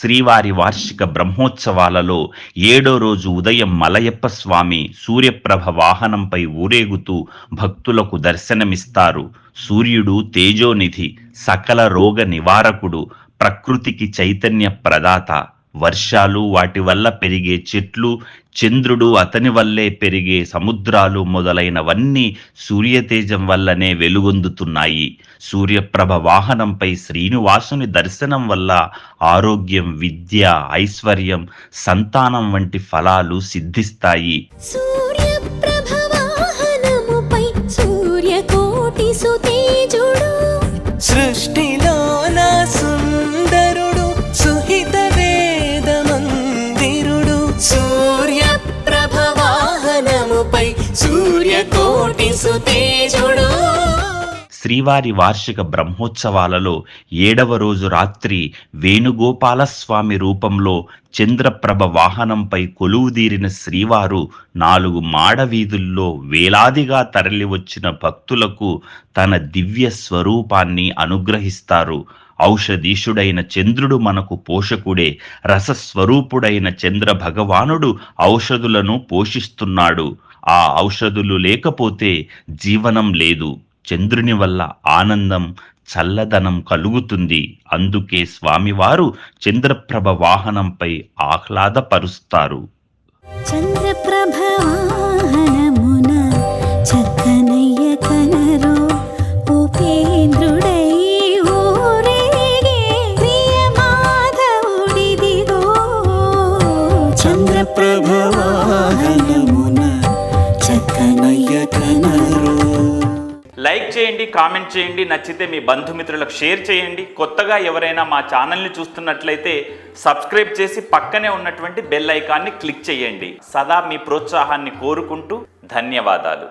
శ్రీవారి వార్షిక బ్రహ్మోత్సవాలలో ఏడో రోజు ఉదయం మలయప్ప స్వామి సూర్యప్రభ వాహనంపై ఊరేగుతూ భక్తులకు దర్శనమిస్తారు. సూర్యుడు తేజోనిధి సకల రోగ నివారకుడు ప్రకృతికి చైతన్య ప్రదాత వర్షాలు వాటి వల్ల పెరిగే చెట్లు చంద్రుడు అతని వల్లే పెరిగే సముద్రాలు మొదలైనవన్నీ సూర్యతేజం వల్లనే వెలుగొందుతున్నాయి. సూర్యప్రభ వాహనంపై శ్రీనివాసుని దర్శనం వల్ల ఆరోగ్యం విద్య ఐశ్వర్యం సంతానం వంటి ఫలాలు సిద్ధిస్తాయి. శ్రీవారి వార్షిక బ్రహ్మోత్సవాలలో ఏడవ రోజు రాత్రి వేణుగోపాలస్వామి రూపంలో చంద్రప్రభ వాహనంపై కొలువుదీరిన శ్రీవారు నాలుగు మాడ వీధుల్లో వేలాదిగా తరలివచ్చిన భక్తులకు తన దివ్య స్వరూపాన్ని అనుగ్రహిస్తారు. ఔషధీషుడైన చంద్రుడు మనకు పోషకుడే రసస్వరూపుడైన చంద్ర భగవానుడు ఔషధులను పోషిస్తున్నాడు. ఆ ఔషధులు లేకపోతే జీవనం లేదు. చంద్రుని వల్ల ఆనందం చల్లదనం కలుగుతుంది. అందుకే స్వామివారు చంద్రప్రభ వాహనంపై ఆహ్లాదపరుస్తారు. చంద్రప్రభ వాహనమున చక్కనయ్య కనరో ఉపేంద్రుడై ఊరేగే ప్రియమాధవుడిదిగో. చంద్రప్రభ వాహనమున పర్యటనరు లైక్ చేయండి కామెంట్ చేయండి నచ్చితే మీ బంధుమిత్రులకు షేర్ చేయండి. కొత్తగా ఎవరైనా మా ఛానల్ని చూస్తున్నట్లయితే సబ్స్క్రైబ్ చేసి పక్కనే ఉన్నటువంటి బెల్ ఐకాన్ని క్లిక్ చేయండి. సదా మీ ప్రోత్సాహాన్ని కోరుకుంటూ ధన్యవాదాలు.